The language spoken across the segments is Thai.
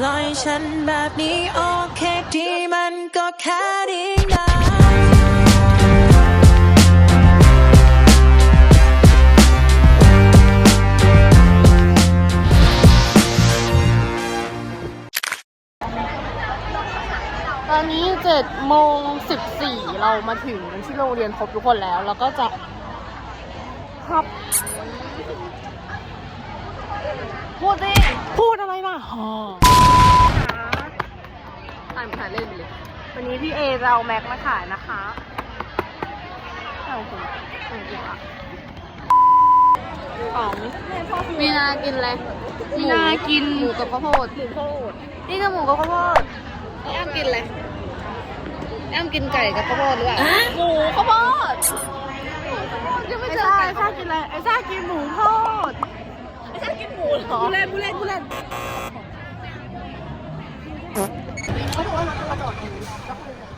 ปล่อยฉันแบบนี้โอเคที่มันก็แค่นี้นะตอนนี้เจ็ดโมงสิบสี่เรามาถึงที่โรงเรียนครบทุกคนแล้ว แล้วก็จะครับพูดดิพูด ล่ะฮะถ่ายถ่ายเล่นไปเลยวันนี้พี่เอจะเอาแม็กมาขายนะคะเอาคุณเอาคุณอะของมีนากินอะไรมีนากินหมูกับข้าวโพดหมูข้าวโพดนี่ก็หมูกับข้าวโพดไอ้อ้ำกินอะไรไอ้อ้ำกินไก่กับข้าวโพดหรือเปล่าหมูข้าวโพดยังไม่เจอไก่ไอ้ซ่ากินอะไรไอ้ซ่ากินหมูทอดไอ้ซ่า กินหมูเล่นผู้เล่นผู้เล่นผู้เล่นป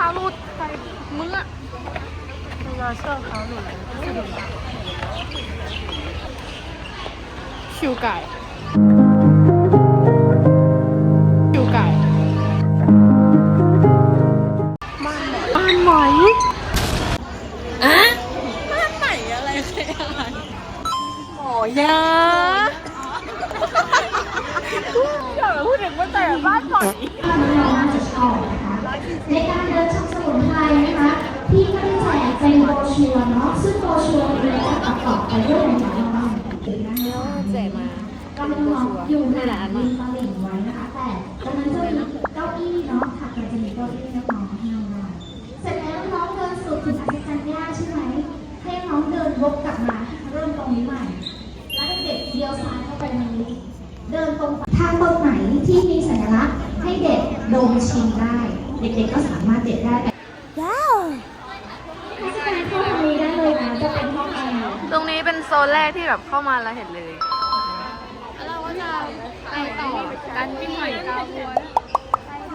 เชือกเท้าหลุดไปมึงอะเราเชือกเท้าหลุดคิวไก่คิวไก่บ้านไหนบ้านไหนอะบ้านไหนอะไรคือะไรหมอยาอย่ามาพูดถึงว่าแต่บ้านหน่ อยน่าจะชอบนะคะในการเดินชมสมุนไพรนะคะ พี่ก็ได้แจกเป็นโบรชัวร์เนาะซึ่งโบรชัวร์เนี่ยจะประกอบไปด้วยหลายๆบ้างนะคะแจกมาก็น้องๆอยู่ในริมตลิ่ โซนแรกที่แบบเข้ามาแล้วเห็นเลย เราก็จะไปต่อกันที่หน่วยกาวบัว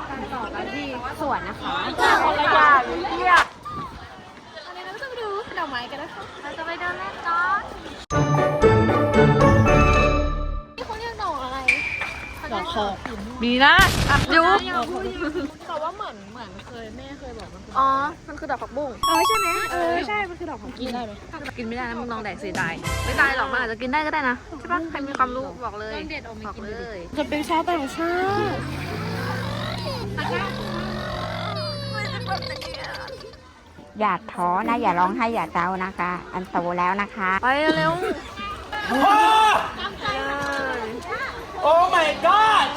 ไปต่อกันที่สวนนะคะคนละอย่างเที่ยอันนี้เราจะไปดูดอกไม้กันนะคะเราจะไปเดินเล่นกันนี่เขาเรียกดอกอะไรดอกคอมีนะยุบแต่ อกมันอ๋อ มันคือดอกผักบุ้งอ๋อใช่ไหมเออใช่ มันคือดอกผักกินได้ไหมกินไม่ได้นะมึงลองแดกเสียดายไม่ได้หรอกมันอาจจะกินได้ก็ได้นะใช่ปะใครมีความรู้บอกเลยบอกเลยจะเป็นชาวต่างชาติอย่าท้อนะ อย่าร้องไห้อย่าเศร้านะคะ อันโตแล้วนะคะ ไปเร็วโอ้ my god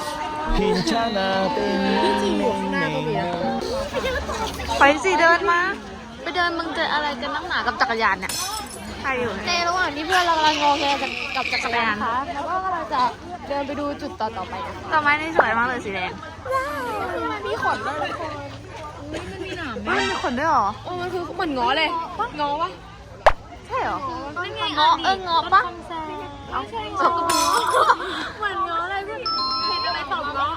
ไปสิเดินมา ไปเดินมึงเจออะไรกันนักหนากับจักรยานเนี่ยใครอยู่ในระหว่างที่เพื่อนเรากำลังงอแงกับกับจักรยานนะคะแล้วก็กำลังจะเดินไปดูจุดต่อต่อๆไปกันดอกไม้นี่สวยมากเลยสีแดงมันมีขนด้วยทุกคนมันมีขนด้วยเหรอเออมันคือเหมือนงอเลยงอปะใช่เหรอเงาะเออเงาะปะเอาจบก็มีเหมือนงอเลยเพื่อนเห็นอะไรตอบงอ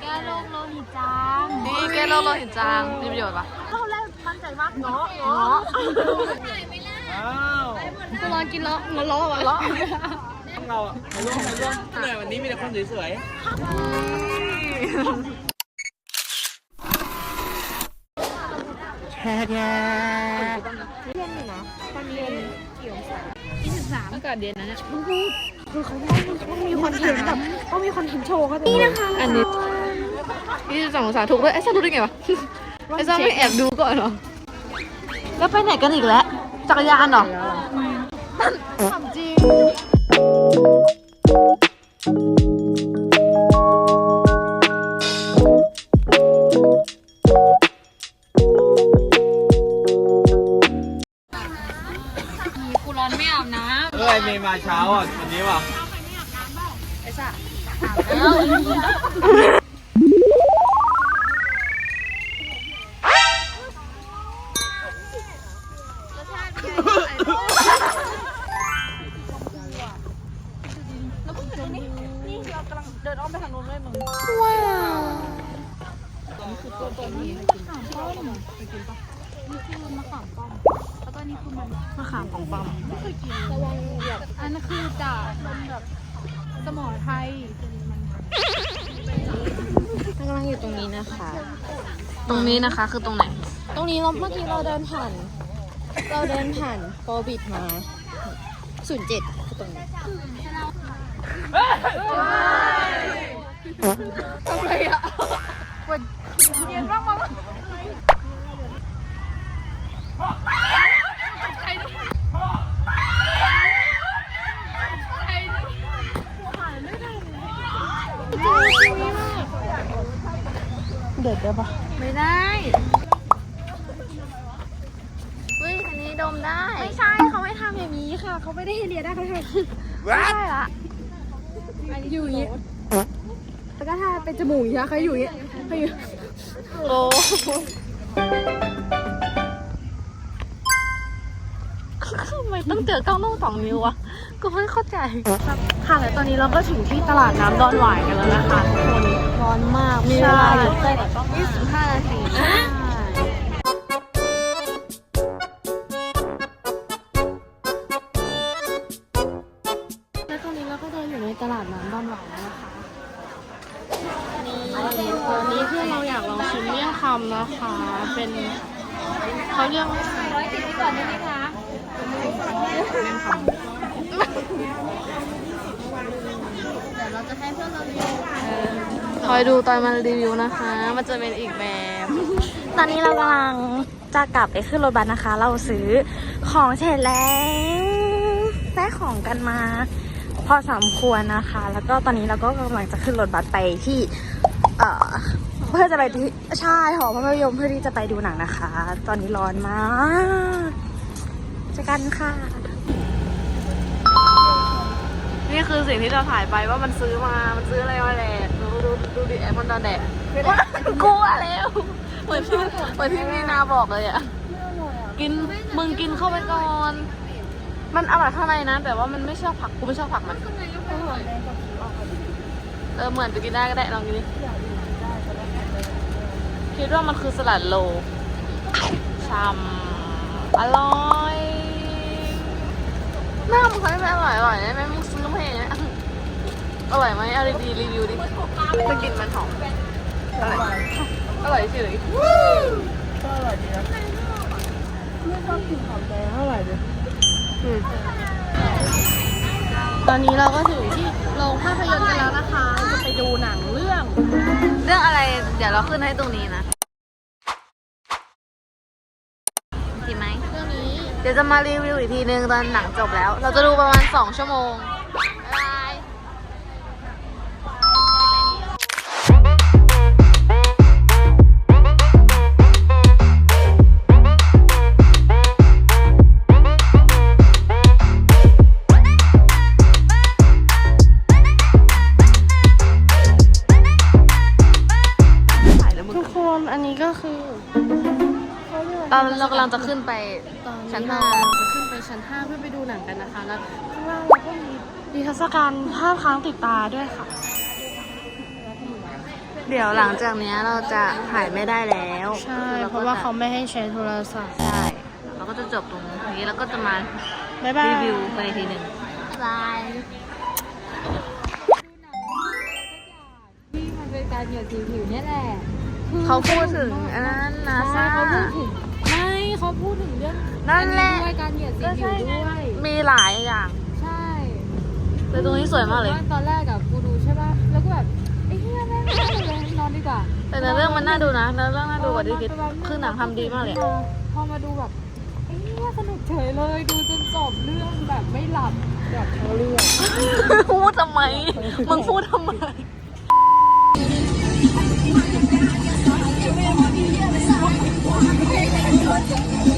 แกโลงโลหิตจา งนี่แกโลโลเห็นจางมีประโยชน์ปะเราแรกมั่นใจมากงองออ้าวกูรองกินล้อมันล้อวะล้อเราอะมาร่วมมาร่วมเหนื่อยวันนี้มีแต่คนสวยๆแช่แช่อากาศเย็นนะเนี่ยมีคอนเทนต์แบบต้องมีคอนเทนต์โชว์เขานี่นะคะอันนี้ ยี่สิบสององศาถูกด้วยไอ้ซ่ารู้ได้ไงวะไอ้ซ่าไม่แอบดูก่อนเหรอ แล้วไปไหนกันอีกแล้ว จักรยานเหรอถามจริงกูร้อนไม่อาบน้เอ้ยเมย์มาเช้าอะวันนี้ว่ะำ มะขามของปั๊มอันนั้นคือจากแบบสมอไทยกำลังอยู่ตรงนี้นะคะ ตรงนี้นะคะคือตรงไหน ตรงนี้เราเมื่อกี้เราเดินผ่าน เราเดินผ่านโปรบิดมาศูนย์เจ็ดคือตรงนี้ ไม่ได้เฮ้ยอันนี้ดมได้ ไม่ใช่เขาไม่ทำอย่างนี้ค่ะ เขาไม่ได้ให้เรียนได้เขาทำไม่ได้ละอยู่อย่างนี้ แล้วก็ถ้าเป็นจมูกอย่างนี้เขาอยู่อย่างนี้เขาอยู่โอ้ทำไมต้องเจอกล้องต้องสองนิ้วอะก็ไม่เข้าใจค่ะและตอนนี้เราก็ถึงที่ตลาดน้ำดอนหวายกันแล้วนะคะทุกคนร้อนมากมีเวลาอยู่แค่25นาที เป็นเขาเรียกว่าร้อยสิบก่อนได้ไหมคะเมี่ยงคำเดี๋ยวเราจะให้เพื่อนเราดูคอยดูตอนมันรีวิวนะคะ มันจะเป็นอีกแบบ ตอนนี้เรากำลังจะกลับไปขึ้นรถบัสนะคะ เราซื้อของเสร็จแล้วได้ของกันมา พอสมควรนะคะ แล้วก็ตอนนี้เราก็กำลังจะขึ้นรถบัสไปที่ เอ่อ เพื่อจะไปที่ใช่หอภาพยนตร์เพื่อที่จะไปดูหนังนะคะ ตอนนี้ร้อนมากเจอกันค่ะ นี่คือสิ่งที่เราถ่ายไปว่ามันซื้อมา มันซื้ออะไรมาแหละดูดูดูดิแอปมันดาแดดกลัวแล้วเหมือนที่เหมือนที่มีนาบอกเลยอะกินมึงกินเข้าไปก่อน มันอร่อยข้างในนะ แต่ว่ามันไม่ชอบผักกูไม่ชอบผักมัน เออเหมือนจะกินได้ก็ได้ลองกินดิ คิดว่ามันคือสลัดโลช่ำอร่อยแม่มึงทำให้แม่อร่อยอร่อยได้ไหมมึงซื้อมาอย่างเงี้ยอร่อยไหมเอาดีๆรีวิวดิมันกลินมันหอมอร่อยอร่อยเฉยก็อร่อยดีนะไม่ชอบกินหอมแดงอร่อยดิตอนนี้เราก็ถึงที่โรงภาพยนตร์กันแล้วนะคะ จะไปดูหนังเรื่อง เรื่องอะไรเดี๋ยวเราขึ้นให้ตรงนี้นะดีไหมเรื่องนี้ เดี๋ยวจะมารีวิวอีกทีนึงตอนหนังจบแล้ว เราจะดูประมาณ 2 ชั่วโมง ก็มีนิทรรศการภาพค้างติดตาด้วยค่ะ เดี๋ยวหลังจากเนี้ยเราจะถ่ายไม่ได้แล้วใช่คือเพราะว่าเขาไม่ให้ใช้โทรศัพท์ใช่เราก็จะจบตรงนี้แล้วก็จะมาบ๊ายบายรีวิวไปอีกทีหนึ่งบายมันเป็นการเหยียดสีผิวเนี่ยแหละเขาพูดถึงอันนั้นนะใช่ซ่าเขาพูดถึงไม่เขาพูดถึงเรื่องนั่นแหละ อัด้วยการเหยียดสีผิวด้วย มีหลายอย่างใช่ แต่ตรงนี้สวยมากเลย ตอนแรกอะกูดูใช่ป่ะ แล้วก็แบบไอ้เหี้ยแม่งเลยนอนดีกว่า แต่ในเรื่องมันน่าดูนะในเรื่องน่าดูกว่าที่คิดคือหนังทำดีมากเลย พอมาดูแบบไอ้เหี้ยสนุกเฉยเลย ดูจนจบเรื่องแบบไม่หลับแบบเชื่อเรื่องพูดทำไม มึงพูดทำไมเ